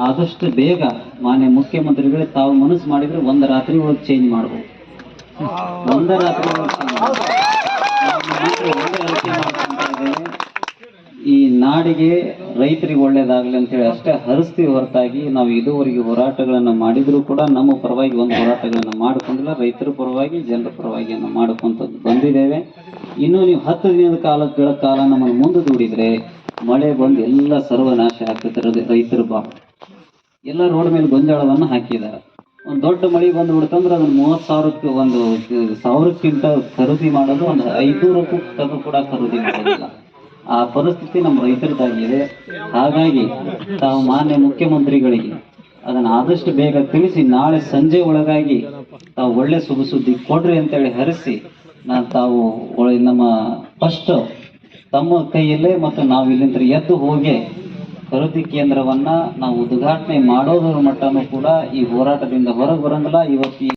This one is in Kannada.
ಆದಷ್ಟು ಬೇಗ ಮಾನ್ಯ ಮುಖ್ಯಮಂತ್ರಿಗಳೇ ತಾವು ಮನಸ್ಸು ಮಾಡಿದ್ರೆ ಒಂದು ರಾತ್ರಿ ಒಳಗೆ ಚೇಂಜ್ ಮಾಡ್ಬೋದು ಒಂದ ರಾತ್ರಿ. ನಾವು. ಈ ನಾಡಿಗೆ ರೈತರಿಗೆ ಒಳ್ಳೇದಾಗಲಿ ಅಂತೇಳಿ ಅಷ್ಟೇ ಹರಿಸ್ತೀವಿ ಹೊರತಾಗಿ ನಾವು ಇದುವರೆಗೆ ಹೋರಾಟಗಳನ್ನು ಮಾಡಿದ್ರು ಕೂಡ ನಮ್ಮ ಪರವಾಗಿ ಒಂದು ಹೋರಾಟಗಳನ್ನು ಮಾಡಿಕೊಂಡಿಲ್ಲ ರೈತರ ಪರವಾಗಿ, ಜನರ ಪರವಾಗಿ ಮಾಡಿಕೊಂತ ಬಂದಿದ್ದೇವೆ ಇನ್ನು ನೀವು ಹತ್ತು ದಿನದ ಕಾಲಗಳ ಕಾಲ ನಮ್ಮನ್ನು ಮುಂದೆ ದೂಡಿದ್ರೆ ಮಳೆ ಬಂದು ಎಲ್ಲ ಸರ್ವನಾಶ ಆಗ್ತದೆ ರೈ- ರೈತರ ಬಾ ಎಲ್ಲ ರೋಡ್ ಮೇಲೆ ಗೊಂಜಾಳವನ್ನು ಹಾಕಿದ್ದಾರೆ. ಒಂದು ದೊಡ್ಡ ಮಳೆ ಬಂದು ಬಿಡ್ತಂದ್ರೆ ಅದನ್ನ ಮೂವತ್ತು ಸಾವಿರಕ್ಕೆ ಒಂದು ಸಾವಿರಕ್ಕಿಂತ ಖರೀದಿ ಮಾಡೋದು ಒಂದು ಐದುನೂರಕ್ಕೂ ತಗೋ ಕೂಡ ಖರೀದಿ ಮಾಡೋದಿಲ್ಲ. ಆ ಪರಿಸ್ಥಿತಿ ನಮ್ಮ ರೈತರದಾಗಿದೆ ಹಾಗಾಗಿ ತಾವು ಮಾನ್ಯ ಮುಖ್ಯಮಂತ್ರಿಗಳಿಗೆ ಅದನ್ನ ಆದಷ್ಟು ಬೇಗ ತಿಳಿಸಿ, ನಾಳೆ ಸಂಜೆ ಒಳಗಾಗಿ ತಾವು ಒಳ್ಳೆ ಸುಬ ಸುದ್ದಿ ಕೊಡ್ರಿ ಅಂತೇಳಿ ಹರಿಸಿ, ನಾನು ತಾವು ನಮ್ಮ ಫಸ್ಟ್ ತಮ್ಮ ಕೈಯಲ್ಲೇ ಮತ್ತು ನಾವು ಇಲ್ಲಿಂದ ಎದ್ದು ಹೋಗಿ ಖರೀದಿ ಕೇಂದ್ರವನ್ನ ನಾವು ಉದ್ಘಾಟನೆ ಮಾಡೋದರ ಮಟ್ಟನೂ ಕೂಡ ಈ ಹೋರಾಟದಿಂದ ಹೊರಗೆ ಬರಂಗಿಲ್ಲ. ಇವತ್ತು